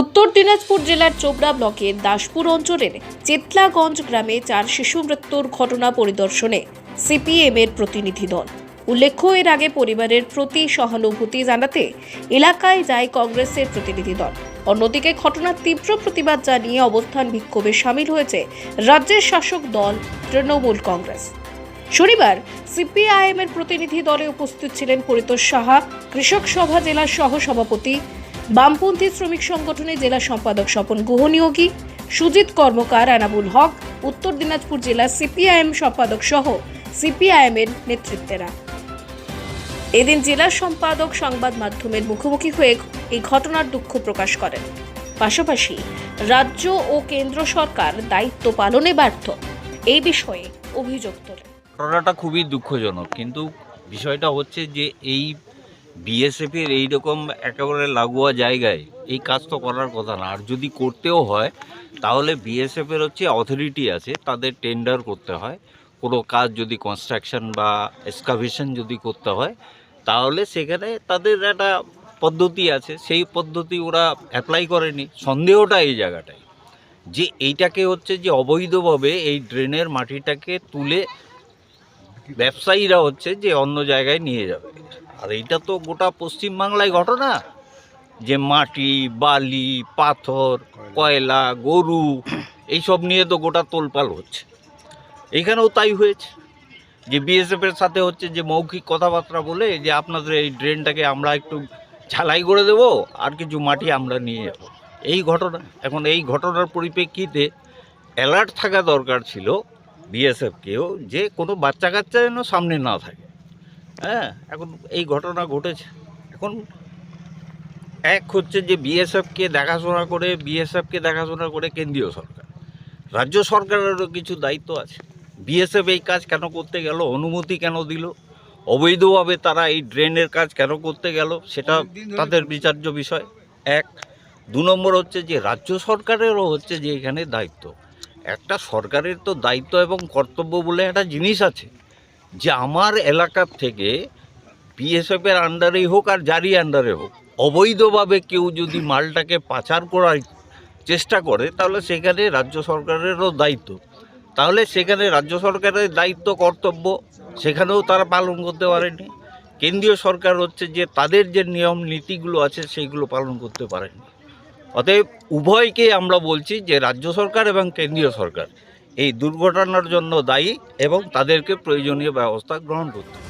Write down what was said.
উত্তর দিনাজপুর জেলার চোপড়া ব্লকের দাসপুর অঞ্চলের চেতলাগঞ্জ গ্রামে চার শিশু মৃত্যুর ঘটনা পরিদর্শনে সিপিএম এর প্রতিনিধি দল। উল্লেখ্য, এর আগে পরিবারের প্রতি সহানুভূতি জানাতে এলাকায় যায় কংগ্রেসের প্রতিনিধি দল। অন্যদিকে ঘটনার তীব্র প্রতিবাদ জানিয়ে অবস্থান বিক্ষোভে সামিল হয়েছে রাজ্যের শাসক দল তৃণমূল কংগ্রেস। শনিবার সিপিআইএম এর প্রতিনিধি দলে উপস্থিত ছিলেন পরিতোষ সাহা, কৃষক সভা জেলার সহ সভাপতি বামপন্থী শ্রমিক সংগঠনের জেলা সম্পাদক স্বপন গুহনিয়োগী, সুজিত কর্মকার, আনাবুল হক, উত্তর দিনাজপুর জেলা সিপিআইএম সম্পাদক সহ সিপিআইএম এর নেতৃত্বেরা। এদিন জেলা সম্পাদক সংবাদ মাধ্যমের মুখোমুখি হয়ে এই ঘটনার দুঃখ প্রকাশ করেন। পাশাপাশি রাজ্য ও কেন্দ্র সরকার দায়িত্ব পালনে ব্যর্থ। এই বিষয়ে অভিযোগ তোলেন। ঘটনাটা খুবই দুঃখজনক। কিন্তু বিষয়টা হচ্ছে যে এই বিএসএফের এইরকম একেবারে লাগোয়া জায়গায় এই কাজ তো করার কথা না। আর যদি করতেও হয়, তাহলে বিএসএফের হচ্ছে অথরিটি আছে, তাদের টেন্ডার করতে হয়। কোনো কাজ যদি কনস্ট্রাকশন বা এক্সকাভেশন যদি করতে হয়, তাহলে সেখানে তাদের একটা পদ্ধতি আছে। সেই পদ্ধতি ওরা অ্যাপ্লাই করেনি। সন্দেহটা এই জায়গাটায়। যে এইটাকে হচ্ছে যে অবৈধভাবে এই ড্রেনের মাটিটাকে তুলে ব্যবসায়ীরা হচ্ছে যে অন্য জায়গায় নিয়ে যাবে। আর এইটা তো গোটা পশ্চিমবাংলায় ঘটনা। যে মাটি বালি পাথর কয়লা। গরু এইসব নিয়ে তো গোটা তোলপাল হচ্ছে। এইখানেও তাই হয়েছে। যে বিএসএফের সাথে হচ্ছে যে মৌখিক কথাবার্তা বলে যে আপনাদের এই ড্রেনটাকে আমরা একটু ঝালাই করে দেব আর কিছু মাটি আমরা নিয়ে যাব। এই ঘটনা এখন এই ঘটনার পরিপ্রেক্ষিতে অ্যালার্ট থাকা দরকার ছিল। বিএসএফকেও যে কোনো বাচ্চা কাচ্চা যেন সামনে না থাকে। হ্যাঁ এখন এই ঘটনা ঘটেছে। এখন এক হচ্ছে যে বিএসএফকে দেখাশোনা করে বিএসএফকে দেখাশোনা করে কেন্দ্রীয় সরকার। রাজ্য সরকারেরও কিছু দায়িত্ব আছে। বিএসএফ এই কাজ কেন করতে গেল অনুমতি কেন দিল অবৈধভাবে তারা এই ড্রেনের কাজ কেন করতে গেল সেটা তাদের বিচার্য বিষয়। এক দু নম্বর হচ্ছে যে রাজ্য সরকারেরও হচ্ছে যে এখানে দায়িত্ব। একটা সরকারের তো দায়িত্ব এবং কর্তব্য বলে একটা জিনিস আছে যে আমার এলাকার থেকে বিএসএফের আন্ডারেই হোক আর জারি আন্ডারে হোক, অবৈধভাবে কেউ যদি মালটাকে পাচার করার চেষ্টা করে, তাহলে সেখানে রাজ্য সরকারেরও দায়িত্ব। তাহলে সেখানে রাজ্য সরকারের দায়িত্ব, কর্তব্য, সেখানেও তারা পালন করতে পারেনি। কেন্দ্রীয় সরকার হচ্ছে যে তাদের যে নিয়ম, নীতিগুলো আছে, সেইগুলো পালন করতে পারেনি। অতএব উভয়কে আমরা বলছি যে রাজ্য সরকার এবং কেন্দ্রীয় সরকার, এই দুর্ঘটনার জন্য দায়ী এবং তাদেরকে প্রয়োজনীয় ব্যবস্থা গ্রহণ করতে।